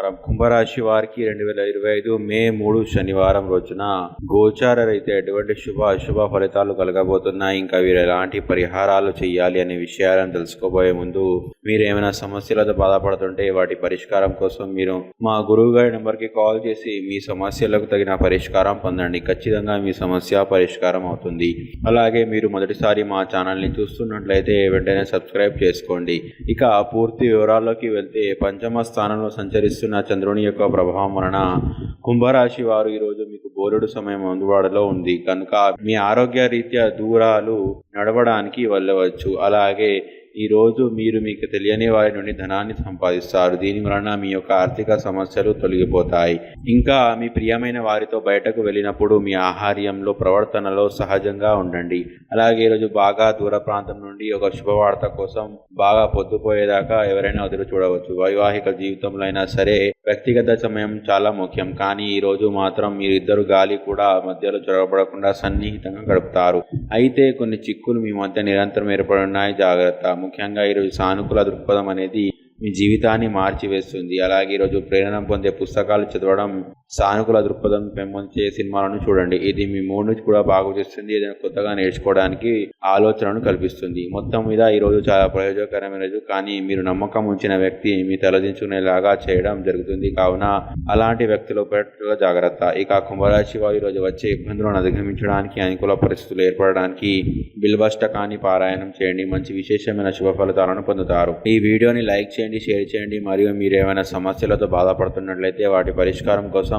నమస్కారం కుంభరాశి వారికి రెండు వేల ఇరవై ఐదు మే మూడు శనివారం రోజున గోచార రైతే ఎటువంటి శుభ అశుభ ఫలితాలు కలగబోతున్నాయి? ఇంకా వీరు ఎలాంటి పరిహారాలు చేయాలి అనే విషయాలను తెలుసుకోబోయే ముందు మీరు ఏమైనా సమస్యలతో బాధపడుతుంటే వాటి పరిష్కారం కోసం మీరు మా గురువు గారి నెంబర్కి కాల్ చేసి మీ సమస్యలకు తగిన పరిష్కారం పొందండి. ఖచ్చితంగా మీ సమస్య పరిష్కారం అవుతుంది. అలాగే మీరు మొదటిసారి మా ఛానల్ని చూస్తున్నట్లయితే వెంటనే సబ్స్క్రైబ్ చేసుకోండి. ఇక పూర్తి వివరాల్లోకి వెళ్తే పంచమ స్థానంలో సంచరిస్తున్న చంద్రుని యొక్క ప్రభావం వలన కుంభరాశి వారు ఈరోజు మీకు బోరెడు సమయం అందుబాటులో ఉంది. కనుక మీ ఆరోగ్య రీత్యా దూరాలు నడవడానికి వెళ్ళవచ్చు. అలాగే ఈరోజు మీరు మీకు తెలియని వారి నుండి ధనాన్ని సంపాదిస్తారు. దీని వలన మీ యొక్క ఆర్థిక సమస్యలు తొలగిపోతాయి. ఇంకా మీ ప్రియమైన వారితో బయటకు వెళ్ళినప్పుడు మీ ఆహార్యంలో ప్రవర్తనలో సహజంగా ఉండండి. అలాగే ఈరోజు బాగా దూర ప్రాంతం నుండి ఒక శుభవార్త కోసం బాగా పొద్దుపోయేదాకా ఎవరైనా ఎదురు చూడవచ్చు. వైవాహిక జీవితంలో అయినా సరే వ్యక్తిగత సమయం చాలా ముఖ్యం. కానీ ఈ రోజు మాత్రం మీరిద్దరు గాలి కూడా మధ్యలో చొరవబడకుండా సన్నిహితంగా గడుపుతారు. అయితే కొన్ని చిక్కులు మీ మధ్య నిరంతరం ఏర్పడి ఉన్నాయి. జాగ్రత్త. ముఖ్యంగా ఈరోజు సానుకూల దృక్పథం అనేది మీ జీవితాన్ని మార్చివేస్తుంది. అలాగే ఈరోజు ప్రేరణ పొందే పుస్తకాలు చదవడం సానుకూల దృక్పథం పెంపొందే సినిమాలను చూడండి. ఇది మీ మూడ్ని కూడా బాగు చేస్తుంది. ఏదైనా కొత్తగా నేర్చుకోవడానికి ఆలోచనను కల్పిస్తుంది. మొత్తం మీద ఈరోజు చాలా ప్రయోజనకరమైన రోజు. కానీ మీరు నమ్మకం ఉంచిన వ్యక్తి మీ తలదించుకునేలాగా చేయడం జరుగుతుంది. కావున అలాంటి వ్యక్తులు పట్ల జాగ్రత్త. ఇక కుంభరాశి వారు ఈరోజు వచ్చే ఇబ్బందులను అధిగమించడానికి అనుకూల పరిస్థితులు ఏర్పడడానికి బిల్బష్టకాన్ని పారాయణం చేయండి. మంచి విశేషమైన శుభ ఫలితాలను పొందుతారు. ఈ వీడియోని లైక్ చేయండి షేర్ చేయండి. మరియు మీరు ఏమైనా సమస్యలతో బాధపడుతున్నట్లయితే వాటి పరిష్కారం కోసం